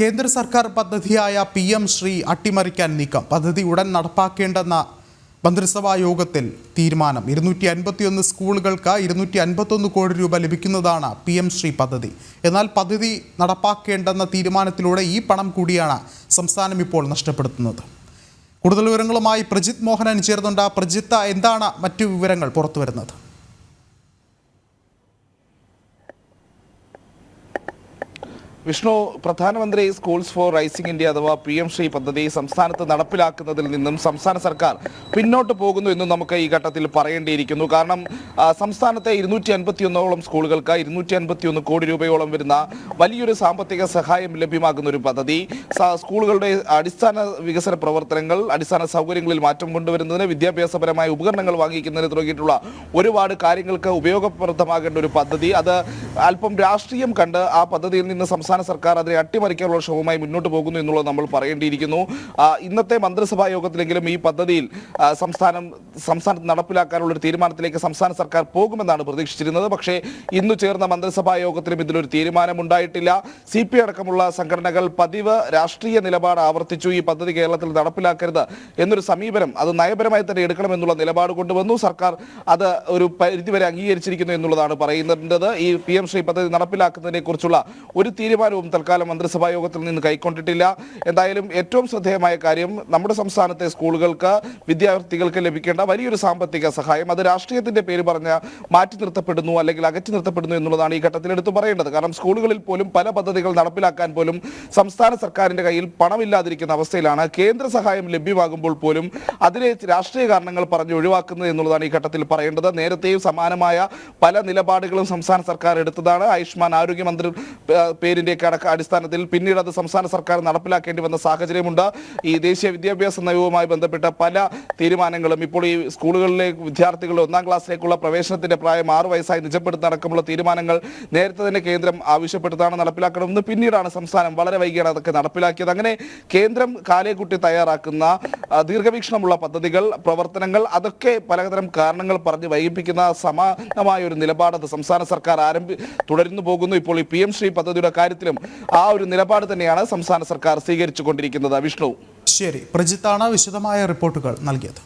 കേന്ദ്ര സർക്കാർ പദ്ധതിയായ പി എം ശ്രീ അട്ടിമറിക്കാൻ നീക്കം. പദ്ധതി ഉടൻ നടപ്പാക്കേണ്ടെന്ന മന്ത്രിസഭാ യോഗത്തിൽ തീരുമാനം. ഇരുന്നൂറ്റി അൻപത്തിയൊന്ന് സ്കൂളുകൾക്ക് ഇരുന്നൂറ്റി അൻപത്തൊന്ന് കോടി രൂപ ലഭിക്കുന്നതാണ് പി എം ശ്രീ പദ്ധതി. എന്നാൽ പദ്ധതി നടപ്പാക്കേണ്ടെന്ന തീരുമാനത്തിലൂടെ ഈ പണം കൂടിയാണ് സംസ്ഥാനം ഇപ്പോൾ നഷ്ടപ്പെടുത്തുന്നത്. കൂടുതൽ വിവരങ്ങളുമായി പ്രജിത് മോഹനൻ ചേർന്നുണ്ട് പ്രജിത്ത എന്താണ് മറ്റു വിവരങ്ങൾ പുറത്തു വരുന്നത് വിഷ്ണു പ്രധാനമന്ത്രി സ്കൂൾസ് ഫോർ റൈസിംഗ് ഇന്ത്യ അഥവാ പി എം ശ്രീ പദ്ധതി സംസ്ഥാനത്ത് നടപ്പിലാക്കുന്നതിൽ നിന്നും സംസ്ഥാന സർക്കാർ പിന്നോട്ട് പോകുന്നു എന്നും നമുക്ക് ഈ ഘട്ടത്തിൽ പറയേണ്ടിയിരിക്കുന്നു. കാരണം സംസ്ഥാനത്തെ ഇരുന്നൂറ്റി അൻപത്തിയൊന്നോളം സ്കൂളുകൾക്ക് ഇരുന്നൂറ്റി അൻപത്തിയൊന്ന് കോടി രൂപയോളം വരുന്ന വലിയൊരു സാമ്പത്തിക സഹായം ലഭ്യമാകുന്ന ഒരു പദ്ധതി സ്കൂളുകളുടെ അടിസ്ഥാന വികസന പ്രവർത്തനങ്ങൾ അടിസ്ഥാന സൗകര്യങ്ങളിൽ മാറ്റം കൊണ്ടുവരുന്നതിന് വിദ്യാഭ്യാസപരമായ ഉപകരണങ്ങൾ വാങ്ങിക്കുന്നതിന് തുടങ്ങിയിട്ടുള്ള ഒരുപാട് കാര്യങ്ങൾക്ക് ഉപയോഗപ്രദമാകേണ്ട ഒരു പദ്ധതി. അത് അല്പം രാഷ്ട്രീയം കണ്ട് ആ പദ്ധതിയിൽ നിന്ന് സംസ്ഥാന സർക്കാർ അതിനെ അട്ടിമറിക്കാനുള്ള ശ്രമവുമായി മുന്നോട്ട് പോകുന്നു എന്നുള്ളത് നമ്മൾ പറയേണ്ടിയിരിക്കുന്നു. ഇന്നത്തെ മന്ത്രിസഭാ യോഗത്തിലെങ്കിലും ഈ പദ്ധതിയിൽ സംസ്ഥാനം സംസ്ഥാനത്ത് നടപ്പിലാക്കാനുള്ള ഒരു തീരുമാനത്തിലേക്ക് സംസ്ഥാന സർക്കാർ പോകുമെന്നാണ് പ്രതീക്ഷിച്ചിരുന്നത്. പക്ഷേ ഇന്ന് ചേർന്ന മന്ത്രിസഭാ യോഗത്തിലും ഇതിലൊരു തീരുമാനമുണ്ടായിട്ടില്ല. സി പി അടക്കമുള്ള സംഘടനകൾ പതിവ് രാഷ്ട്രീയ നിലപാട് ആവർത്തിച്ചു. ഈ പദ്ധതി കേരളത്തിൽ നടപ്പിലാക്കരുത് എന്നൊരു സമീപനം അത് നയപരമായി തന്നെ എടുക്കണമെന്നുള്ള നിലപാട് കൊണ്ടുവന്നു. സർക്കാർ അത് ഒരു പരിധിവരെ അംഗീകരിച്ചിരിക്കുന്നു എന്നുള്ളതാണ് പറയുന്നത്. ഈ പി എം ശ്രീ പദ്ധതി നടപ്പിലാക്കുന്നതിനെ കുറിച്ചുള്ള ഒരു തീരുമാനവും തൽക്കാലം മന്ത്രിസഭാ യോഗത്തിൽ നിന്ന് കൈക്കൊണ്ടിട്ടില്ല. എന്തായാലും ഏറ്റവും ശ്രദ്ധേയമായ കാര്യം നമ്മുടെ സംസ്ഥാനത്തെ സ്കൂളുകൾക്ക് വിദ്യാർത്ഥികൾക്ക് ലഭിക്കേണ്ട വലിയൊരു സാമ്പത്തിക സഹായം. അത് രാഷ്ട്രീയത്തിന്റെ പേര് പറഞ്ഞ മാറ്റി നിർത്തപ്പെടുന്നു അല്ലെങ്കിൽ അകറ്റി നിർത്തപ്പെടുന്നു എന്നുള്ളതാണ് ഈ ഘട്ടത്തിൽ എടുത്തു പറയേണ്ടത്. കാരണം സ്കൂളുകളിൽ പോലും പല പദ്ധതികൾ നടപ്പിലാക്കാൻ പോലും സംസ്ഥാന സർക്കാരിന്റെ കയ്യിൽ പണമില്ലാതിരിക്കുന്ന അവസ്ഥയിലാണ്. കേന്ദ്ര സഹായം ലഭ്യമാകുമ്പോൾ പോലും അതിനെ രാഷ്ട്രീയ കാരണങ്ങൾ പറഞ്ഞ് ഒഴിവാക്കുന്നത് എന്നുള്ളതാണ് ഈ ഘട്ടത്തിൽ പറയേണ്ടത്. നേരത്തെയും സമാനമായ പല നിലപാടുകളും സംസ്ഥാന സർക്കാർ എടുത്തതാണ്. ആയുഷ്മാൻ ആരോഗ്യമന്ത്രി ഏഹ്, പേരിന്റെയൊക്കെ അടക്ക അടിസ്ഥാനത്തിൽ പിന്നീട് അത് സംസ്ഥാന സർക്കാർ നടപ്പിലാക്കേണ്ടി വന്ന സാഹചര്യമുണ്ട്. ഈ ദേശീയ വിദ്യാഭ്യാസ നയവുമായി ബന്ധപ്പെട്ട പല തീരുമാനങ്ങളും ഇപ്പോൾ ഈ സ്കൂളുകളിലെ വിദ്യാർത്ഥികളുടെ ഒന്നാം ക്ലാസ്സിലേക്കുള്ള പ്രവേശനത്തിന്റെ പ്രായം ആറ് വയസ്സായി നിജപ്പെടുത്തുന്ന അടക്കമുള്ള തീരുമാനങ്ങൾ നേരത്തെ തന്നെ കേന്ദ്രം ആവശ്യപ്പെട്ടതാണ് നടപ്പിലാക്കണമെന്ന് പിന്നീടാണ് സംസ്ഥാനം വളരെ വൈകിയാണ് അതൊക്കെ നടപ്പിലാക്കിയത്. അങ്ങനെ കേന്ദ്രം കാലേക്കുട്ടി തയ്യാറാക്കുന്ന ദീർഘവീക്ഷണമുള്ള പദ്ധതികൾ പ്രവർത്തനങ്ങൾ അതൊക്കെ പലതരം കാരണങ്ങൾ പറഞ്ഞ് വൈകിപ്പിക്കുന്ന സമാനമായ ഒരു നിലപാട് അത് സംസ്ഥാന സർക്കാർ ആരംഭി തുടരുന്നു പോകുന്നു. ഇപ്പോൾ ഈ പി എം ശ്രീ പദ്ധതിയുടെ കാര്യത്തിലും ആ ഒരു നിലപാട് തന്നെയാണ് സംസ്ഥാന സർക്കാർ സ്വീകരിച്ചു കൊണ്ടിരിക്കുന്നത് വിഷ്ണു. ശരി. പ്രജിത്താണ് വിശദമായ റിപ്പോർട്ടുകൾ നൽകിയത്.